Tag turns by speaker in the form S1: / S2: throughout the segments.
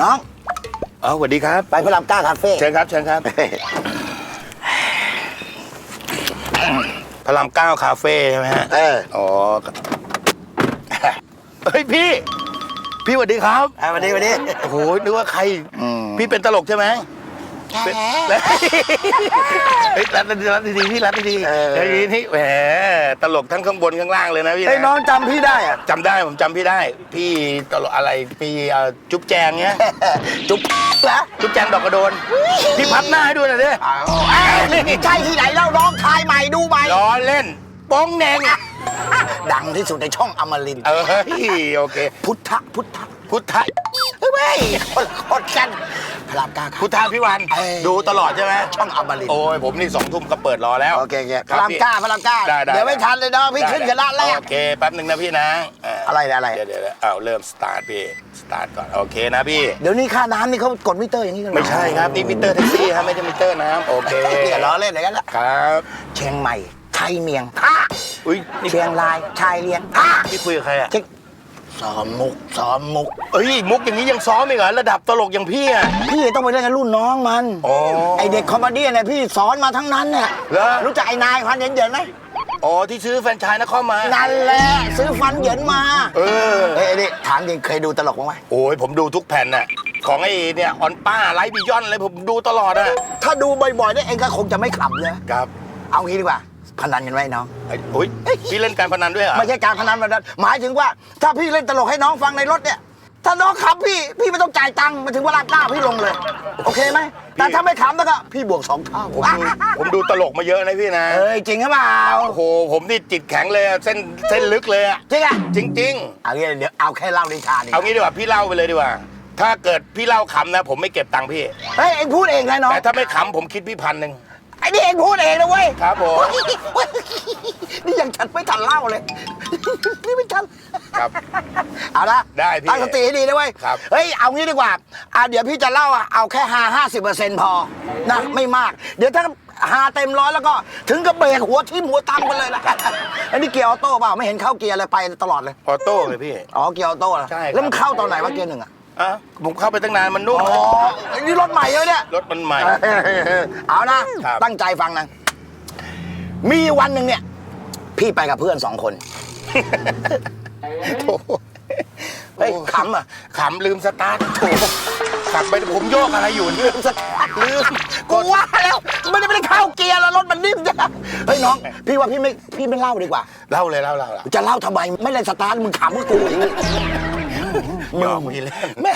S1: เอาสวัสดีครับ
S2: ไปพระรามเก้าคาเฟ่
S1: เชิญครับ เชิญครับ พระรามเก้าคาเฟ่ใช่ไหมฮะ
S2: เออ
S1: อ๋อ เฮ้ยพี่ พี่สวัสดีครับ
S2: เอาวันนี้วันนี้
S1: โอ้โหนึกว่าใคร
S2: อืม
S1: พี่เป็นตลกใช่ไหม
S2: แห
S1: เป็น
S2: ม
S1: เฮ้ยรัดดีรัดดีๆพี่รัดดีๆ
S2: เออ
S1: เฮ้ยนี่แหมตลกทั้งข้างบนข้างล่างเลยนะพี่
S2: ไอ้ย
S1: นะ
S2: น้องจำพี่ได้อะ
S1: จำได้ผมจำพี่ได้ พี่ตลกอะไรพี่เอ่อจุ๊บแจงเนี้ย
S2: จุ๊บเหรอ
S1: จุ๊บแจงดอกกระโดน พี่พับหน้าให้ด้วยหน่อยดิ
S2: เอ้ยใช่ที่ไหนเล่าน้องทายใหม่ดูใหม่
S1: ล้อเล่นโป้องแนง
S2: ดังที่สุดในช่องอมรินทร์
S1: เออเฮ้ยโอเค
S2: พุทธพุทธ
S1: พุทธะ
S2: เฮ้ยคนละคนกันพระรามเก้าคา
S1: พุทธะพี่วัน
S2: เอ้ย
S1: ดูตลอดใช่ไหม
S2: ช่องอมรินทร์
S1: โอ้ยผมนี่สองทุ่มก็เปิดรอแล้ว
S2: โอเคโอเคพ
S1: ค
S2: ระ
S1: บ
S2: ราม
S1: พี่
S2: เก้าพระรามเก้า
S1: ได้ได้
S2: เดี๋ยวไม่ทันเลยน้องพี่ขึ้นคณะแรก
S1: โอเคแป๊บหนึ่งนะพี่นะเอะ
S2: ไรเนี่ยอะไร
S1: เดี๋ยวเดี๋ยวเดี๋ยวเอาเริ่มสตาร์ทพี่สตาร์ทก่อนโอเคนะพี่
S2: เดี๋ยวนี้ค่าน้ำนี่เขากดมิเตอร์อย่างนี้กันเหรอ
S1: ไม่ใช่ครับนี่มิเตอร์แท็กซี่ครับไม่ใช่มิเตอร์น้ำโอเค
S2: พี่อย่าล้อเล่นอย่างนั้นละ
S1: ครับ
S2: เชียงใหม่ไทยเมียงท่า
S1: อุ้ยนี่
S2: เชียงรายชายเลียงท่า
S1: พี่คุยกับใครอะ
S2: เช็ค ซ้อมมุกซ้อมมุก
S1: เอ้ยมุกอย่างนี้ยังซ้อมอีกเหรอระดับตลกอย่างพี่อะ
S2: พี่ต้องไปเล่นกับรุ่นน้องมัน
S1: อ๋อ
S2: ไอเด็กคอมเมดี้เนี่ยพี่สอนมาทั้งนั้นเนี่ย
S1: เหรอ
S2: รู้จักไอ้นายพันเหยินเหยินไหม
S1: อ๋อที่ซื้อแฟรนไชส์นะเข้ามา
S2: นั่นแหละซื้อฟันเหยินมา
S1: เออ
S2: เฮ้ยไอ้นี่ถามจริงเคยดูตลกบ้างไหม
S1: โอ้ยผมดูทุกแผ่นน่ะ ของไอ้เนี่ยออนป้าไลฟ์บิยอนอะไรผมดูตลอดอะ
S2: ถ้าดูบ่อยๆเนี่ยเองก็คงจะไม่ขำเลย
S1: ครับ
S2: เอางี้ดีกว่า พนันกันไว้น้อง
S1: ไอ้โอ้ยพี่เล่นการพนันด้วยเหรอ
S2: ไม่ใช่การพนันแบบนั้นหมายถึงว่าถ้าพี่เล่นตลกให้น้องฟังในรถเนี่ย ถ้าน้องขำพี่พี่ไม่ต้องจ่ายตังค์มาถึงเวลาก้าพี่ลงเลย โอเคไหมแต่ถ้าไม่ขำแล้วก็พี่บวกสองเท่า
S1: ผมดูผมดูตลกมาเยอะนะพี่นะ
S2: เอ้ยจริงหรือเปล่า
S1: โอ้โหผมนี่จิตแข็งเลยอะเส้นเส้นลึกเลยอะ
S2: จริงอะ
S1: จริง
S2: เอางี้เดี๋ยวเอาแค่เล่านิทาน
S1: ๆเอางี้ดีกว่าพี่เล่าไปเลยดีกว่า ถ้าเกิดพี่เล่าขำนะ ผมไม่เก็บตังค์พี่
S2: เฮ้ยเองพูดเองนะน้อง
S1: แต่ถ้าไม่ขำผมคิดพี่พันหนึ่ง
S2: ไอ้นี่เองพูดเองนะเว้ย
S1: ครับผม
S2: เฮ้ยนี่ยังฉันไม่ทันเล่าเลย นี่ไม่ทัน
S1: ครับ
S2: เอาละ
S1: ได้พี่
S2: ตั้งสติให้ดีนะเว้ย
S1: ครับ
S2: เฮ้ย เอางี้ดีกว่าอะเดี๋ยวพี่จะเล่าอะเอาแค่ฮาห้าสิบเปอร์เซ็นต์พอ นะ ไม่มาก เดี๋ยวถ้าฮาเต็มร้อยแล้วก็ถึงกับเบรกหัวทิ่มหัวตำกันเลยนะอันนี้เกียร์ออโต้เปล่า ไม่เห็นเข้าเกียร์อะไรไปตลอดเลย
S1: ออโต้เลยพี่
S2: อ๋อ เกียร์ออโต้เหรอ
S1: ใช่ครับ
S2: แล้วมันเข้าตอนไหนวะเกียร์หนึ่งอะ
S1: อะผมเข้าไปตั้งนานมันนุ่ม
S2: อ๋อไอ้นี่รถใหม่เลยเนี่ย
S1: รถมันใหม่
S2: เอานะ
S1: ครับ
S2: ตั้งใจฟังนะ มีวันหนึ่งเนี่ย พี่ไปกับเพื่อนสองคน
S1: โถ่
S2: เฮ้ยขำอะ
S1: ขำลืมสตาร์ทโถ่ ขับไปผมโยกอะไรอยู่ลืมสตาร์ทลืม
S2: กูว่าแล้วไม่ได้ไม่ได้เข้าเกียร์แล้วรถมันนิ่มจ้ะเฮ้ยน้อง พี่ว่าพี่ไม่พี่ไม่เล่าดีกว่า
S1: เล่าเลยเล่าเล่าเล่า
S2: จะเล่าทำไมไม่เล่นสตาร์ทมึงขำกับกูอีก
S1: ยอมพี่เล่น
S2: แม่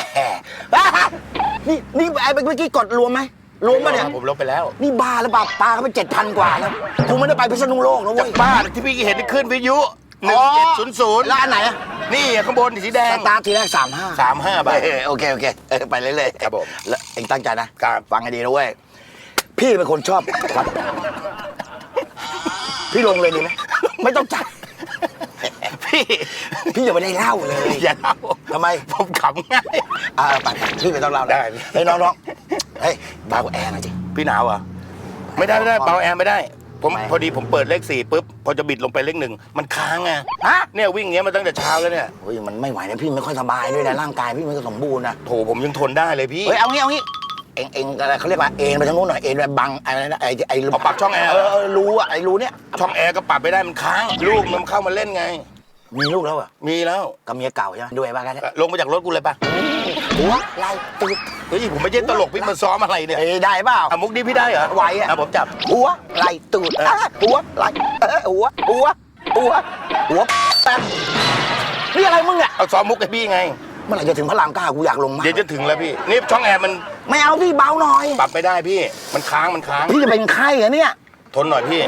S2: นี่นี่ไอ้เมื่อกี้กดรวมไหมรวมปะเนี่ย
S1: ผมลบไปแล้ว
S2: นี่บ้าหรือเปล่าปลาเขาไปเจ็ดพันกว่าแล้วกูไม่ได้ไปพิษณุโลกนะ
S1: จา
S2: เว้
S1: ก
S2: ย
S1: บ้านที่พี่เห็นขึ้นวิทยุ หนึ่งเจ็ดศูนย์ศูนย์
S2: แล้วอันไหนอะ
S1: นี่ข้างบนสีแด
S2: ส
S1: ง
S2: ตาร์ททีแรกสามห้า
S1: สามห้าบาท
S2: เออโอเคโอเคเออไปเรื่อยๆ
S1: ครับผม
S2: แล้วเองตั้งใจนะครับฟังให้ดีนะเว้ยพี่เป็นคนชอบครับ พี่ลงเลยดีไหมไม่ต้องจัด
S1: พี่
S2: พี่อย่าไปได้เล่าเลย
S1: อย่าเล่า
S2: ทำไม
S1: ผมขำง่าย
S2: อ่าไปไปพี่ไม่ต้องเล่านะ
S1: ได้
S2: เฮ้ยน้องน้องเฮ้ยเบาแอร์หน่อยจิ
S1: พี่หนาวเหรอไม่ได้ไม่ได้เบาแอร์ไม่ได้ ผม
S2: ทำไม
S1: พอดีผมเปิดเลขสี่ปุ๊บพอจะบิดลงไปเลขหนึ่งมันค้างไง
S2: ฮะ
S1: เนี่ยวิ่งอย่างเงี้ยมาตั้งแต่เช้าแล้วเนี่ย
S2: เฮ้ยมันไม่ไหวนะพี่ไม่ค่อยสบายด้วยนะร่างกายพี่ไม่ค่อยสมบูรณ์นะ
S1: โถผมยังทนได้เลยพี่
S2: เฮ้ยเอางี้เอางี้เองเองอะไรเขาเรียกว่าเอ็นไปทางนู้นหน่อยเอ็นไปบังอะไรนะไอ้ไอ้
S1: เอาปรับช่องแอร์
S2: เออเออรูอะไอ้รูเนี้ย
S1: ช่องแอร์ก็ปรับไม่ได้มันค้าง ลูกมันเข้ามาเล่นไง
S2: มีลูกแล้วเหรอะ
S1: มีแล้ว
S2: กับเมียเก่าใช่ไหมด้วยป่ะกันเนี่ย
S1: ลงมาจากรถกูเลยปะ
S2: หัวไหล่ตูด
S1: เฮ้ยผมไม่ใช่ตลกพี่มาซ้อมอะไรเนี่ย
S2: เอ้ยได้เปล่า
S1: อะมุกนี้พี่ได้เหรอ
S2: ไหวอะ
S1: ผมจับ
S2: หัวไหล่ตูด
S1: เออ
S2: อะหัวไหล่เออหัวหัวหัวหัวแป๊บนี่อะไรมึงเนี่ย
S1: เอาซ้อมมุกให้พี่ไง
S2: เมื่อไหร่จะถึงพระรามเก้ากูอยากลงมาก
S1: เดี๋ยวจะถึงแล้วพี่ นี่ช่องแอร์มัน
S2: ไม่เอาพี่เบาหน่อย
S1: ปรับไม่ได้พี่ มันค้างมันค้าง
S2: พี่จะเป็นไข้เหรอเนี่ย
S1: ทนหน่อยพี่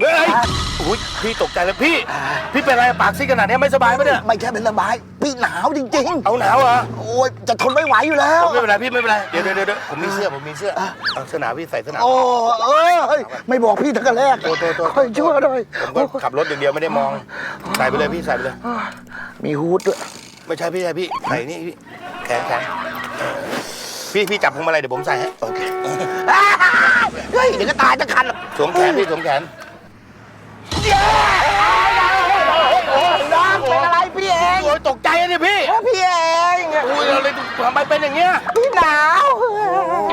S1: เฮ้ยอุ้ยพี่ตกใจเลยพี่ พี่เป็นอะไรปากซีดขนาดนี้ไม่สบายปะเนี่ย
S2: ไม่ใช่เป็นระบาย พี่หนาวจริง
S1: เอาหนาวเหรอ
S2: ๆโอ้ยจะทนไม่ไหวอยู่แล้ว
S1: ผมไม่เป็นไรพี่ไม่เป็นไร เดี๋ยวเดี๋ยวเดี๋ยวผมมีเสื้อผมมีเสื้อเอาเสื้อหนาวพี่ใส่เสื้อหนาว
S2: โอ้เอ้ยไม่บอกพี่ตั้งแต่แรก
S1: โตโตโต
S2: ค่อยชั่วหน่อย
S1: ผมก็ขับรถอย่างเดียวไม่ได้มอง ใส่ไปเลยพี่ใส่ไปเลย
S2: มีฮูดด้วย
S1: ไม่ใช่พี่ใช่พี่ใส่นี่พี่แขนแขนเออพี่พี่จับพวงมาลัยเดี๋ยวผมใส่ให้
S2: โอเคเฮ้ยเดี๋ยวก็ตายจะคันหรอก
S1: สวมแขนพี่สวมแขน
S2: น้องเป็นอะไรพี่เองโอยตกใจ
S1: เลยพี่
S2: พี่เองอุ้ยอะ
S1: ไรทำไมเป็นอย่างเงี้ย
S2: พี่หนาว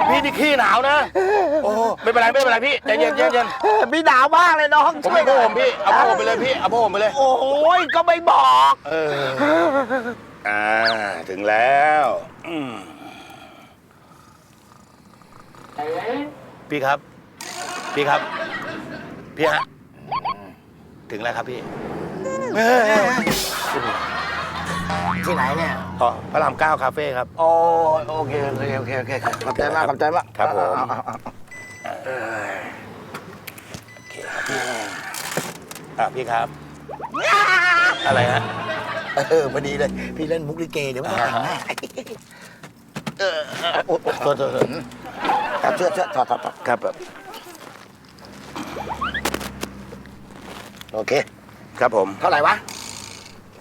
S1: พี่นี่ขี้หนาวนะ โอ้ไม่เป็นไรไม่เป็นไรพี่ใจเย็นเย็นเย็น
S2: พี่หนาวมากเลยน้อง
S1: ผมเอาผ้าห่มพี่ เอาผ้าห่มไปเลยพี่ เอาผ้าห่มไปเลย
S2: โอ้ยก็ไม่บอก
S1: เออ อ่า ถึงแล้วอืมพี่ครับ พี่ครับ พี่ฮะ ถึงแล้วครับพี่เอ้ย
S2: ที่ไหนเนี่ย
S1: อ๋อพระรามเก้าคาเฟ่ครับ
S2: โอ้โอเคโอเคโอเคโอเคขอบใจมากขอบใจมาก
S1: ครับผม
S2: เอาเอาเอา
S1: โอเคครับพี่อะพี่ครับ อะไรฮะ
S2: เออพอดีเลย พี่เล่นมุกลิเกเดี๋ยวไม่ต้องแต่งหน้าเออเออโอ้โห
S1: โทษโทษโทษ
S2: ครับเชื่อเชื่อถอดถอดถอด
S1: ครับแบบ
S2: โอเค
S1: ครับผม
S2: เท่าไหร่วะ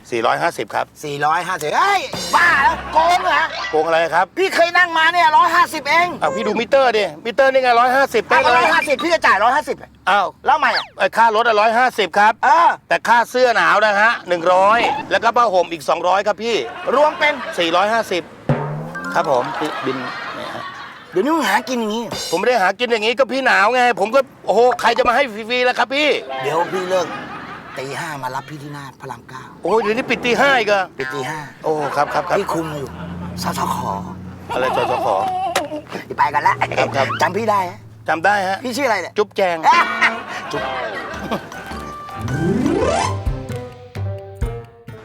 S1: 450 ครับ
S2: 450เฮ้ยบ้าแล้วโกงเหรอ
S1: โกงอะไรครับ
S2: พี่เคยนั่งมาเนี่ย150 เอง
S1: อ้าวพี่ดูมิเตอร์ดิ มิเตอร์นี่ไง 150
S2: ถ้า
S1: เป๊ะเลย
S2: 150พี่จะจ่าย150
S1: อ้าว
S2: แล้วทำไมอะ
S1: ไอ้ค่ารถอะ150 ครับ
S2: เออ
S1: แต่ค่าเสื้อหนาวนะฮะ 100 แล้วก็ผ้าห่มอีก 200 ครับพี่
S2: รวมเป็น
S1: 450 ครับผมพี่บิน เนี่ยฮะ
S2: เดี๋ยวนี้มึงหากินอย่างนี้
S1: ผมไม่ได้หากินอย่างนี้ก็พี่หนาวไง ผมก็โอ้โหใครจะมาให้ฟรีๆแล้วครับพี่
S2: เดี๋ยวพี่เลิกตีห้ามารับพี่ที่หน้าพระรามเก้า
S1: โอ้ยเดี๋ยวนี้ปิดตีห้าอีกเหรอ
S2: ไปตีห้า
S1: โอ้ครับครับครับ
S2: พี่คุมอยู่สสขอ
S1: อะไรจอจขอ
S2: ไปกันละ
S1: ครับครับ
S2: จำพี่ได้ฮะ
S1: จำได้ฮะ
S2: พี่ชื่ออะไรเนี่ย
S1: จุ๊บแจง
S2: จุ๊บ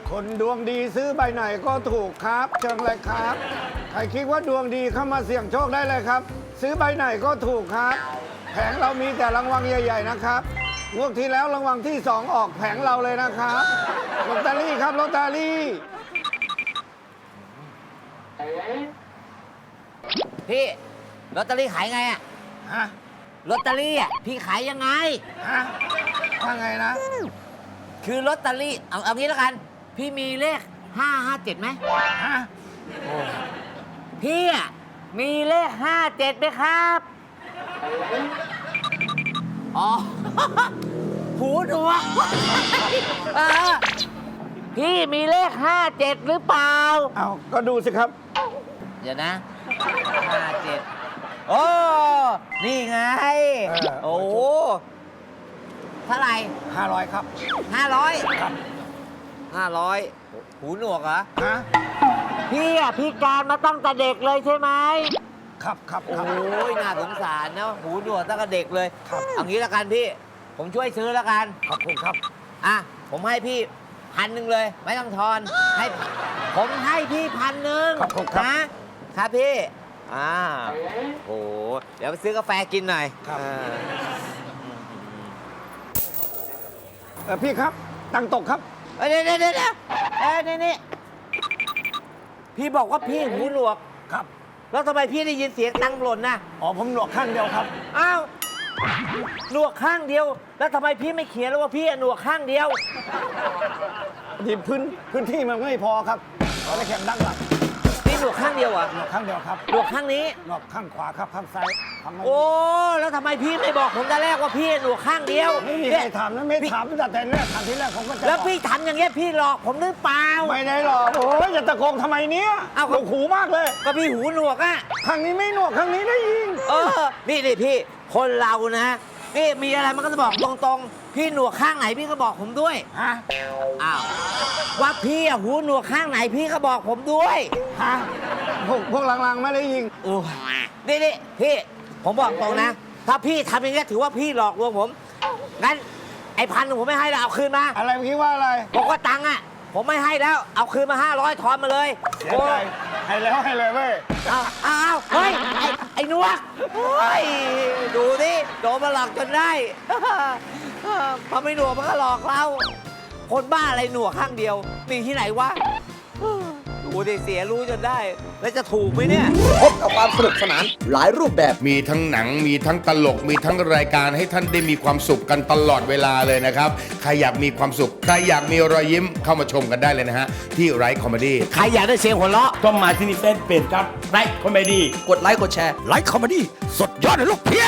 S3: คนดวงดีซื้อใบไหนก็ถูกครับ เชิญเลยครับใค รคิดว่าดวงดีเข้ามาเสี่ยงโชคได้เลยครับ ซื้อใบไหนก็ถูกครับ แผงเรามีแต่รางวัลใหญ่ ๆ นะครับงวดที่แล้วรางวัลที่สองออกแผงเราเลยนะครับลอตเตอรี่ครับลอตเตอรี่
S4: พี่ลอตเตอรี่ขายไงอะ
S3: ฮะ
S4: ลอตเตอรี่อะพี่ขายยังไง
S3: ฮะว่าไงนะ
S4: คือลอตเตอรี่เอาเอางี้แล้วกัน พี่มีเลข 557ไหม
S3: ฮะ
S4: พี่อะมีเลข57ไหมครับ อ๋อ หูหนวกเออพี่มีเลข57หรือเปล่า
S3: เอา ก็ดูสิครับ
S4: เดี๋ยวนะห้าเจ็ดโอ้ นี่ไง
S3: เออ
S4: โอ้โหเท่าไหร่
S3: 500 ครับ
S4: ห้าร้อย
S3: ครับ
S4: ห้าร้อยหูหนวกเหรอ
S3: ฮะ
S4: พี่อะพี่การมาตั้งแต่เด็กเลยใช่ไหม
S3: ครับครับ
S4: โอ้
S3: ครับ
S4: ยน่าสงสารนะหูหนวกตั้งแต่เด็กเลย
S3: ครับ
S4: เอางี้แล้วกันพี่ ผมช่วยซื้อแล้วกัน
S3: ขอบคุณครับ
S4: อะ ผมให้พี่พันหนึ่งเลย ไม่ต้องทอนให้ผมให้พี่พันหนึ่ง
S3: ขอบคุณครับ
S4: นะครับพี่ อ่าโอ้โหเดี๋ยวไปซื้อกาแฟกินหน่อย
S3: ครับ
S4: อ่า
S3: เออพี่ครับ ตังค์ตกครับ
S4: เอ้ยเดี๋ยวเดี๋ยวเดี๋ยวเดี๋ยวเอ้ยนี่นี่ พี่บอกว่าพี่หูหนวก
S3: ครับ
S4: แล้วทำไมพี่ได้ยินเสียงตังค์หล่นนะ
S3: อ๋อผมหนวกข้างเดียวครับ
S4: อ้าวหนวกข้างเดียว แล้วทำไมพี่ไม่เขียนแล้วว่าพี่หนวกข้างเดียว
S3: ที่พื้นพื้นที่มันไม่พอครับขอไปแข่งดังหลัง
S4: พี่ หนวกข้างเดียวเหรอะ
S3: หนวกข้างเดียวครับ
S4: หนวกข้างนี้
S3: หนวกข้างขวาครับข้างซ้ายทำไม่
S4: โอ้แล้วทำไมพี่ไม่บอกผมแต่แรกว่าพี่หนวกข้างเดียว
S3: ไม่มี
S4: เนี่
S3: ใคร
S4: ย
S3: ถามนะไม่ถามตั้งแต่แรกถามที่แรกผมก็จะ
S4: แล้ว
S3: บอก
S4: พี่ทำอย่างเงี้ยพี่หลอกผมหรือเปล่า
S3: ไม่ได้หรอกโอ้ยอย่าตะโกงทำไมเนี้ย
S4: เอ้า
S3: หนวกหูมากเลย
S4: ก็พี่หูหนวกอะ
S3: ข้างนี้ไม่หนวกข้างนี้ได้ยิง
S4: เออ นี่นี่พี่ คนเรานะ นี่มีอะไรมันก็จะบอกตรงๆ พี่หนวกข้างไหนพี่ก็บอกผมด้วย
S3: ฮะ
S4: อ้าว ว่าพี่อะหูหนวกข้างไหนพี่ก็บอกผมด้วย
S3: ฮะ พวกพวกลังๆไม่ได้ยิง
S4: โอ้ยนี่นี่พี่ ผมบอกตรงนะ ถ้าพี่ทำอย่างเงี้ยถือว่าพี่หลอกลวงผม งั้นไอ้พันหนึ่งผมไม่ให้แล้วเอาคืนมา
S3: อะไรเมื่อกี้ว่าอะไร
S4: บอกว่าตังค์อะผมไม่ให้แล้ว เอาคืนมา 500ทอนมาเลย
S3: เสียใจให้แล้วให้เลยเว้ย
S4: เอาเอาเอาเฮ้ยไอ้ ไอ้หนวกเฮ้ยดูดิโดนมาหลอกจนได้ พอไม่หนวกมันก็หลอกเรา คนบ้าอะไรหนวกข้างเดียวมีที่ไหนวะ ดูดิเสียรู้จนได้ แล้วจะถูกไหมเนี่ย
S5: พบกับความสนุกสนานหลายรูปแบบ
S6: มีทั้งหนังมีทั้งตลกมีทั้งรายการให้ท่านได้มีความสุขกันตลอดเวลาเลยนะครับ ใครอยากมีความสุข ใครอยากมีรอยยิ้มเข้ามาชมกันได้เลยนะฮะ ที่ไรคอมเมดี้
S4: ใครอยากได้เสียงหัวเราะ
S7: ต้องมาที่นี่เฟซเพจครับไลค์คอมเมดี้
S5: กดไลค์กดแชร์
S7: ไลค์คอมเมดี้สดยอดเลยลูกเพีย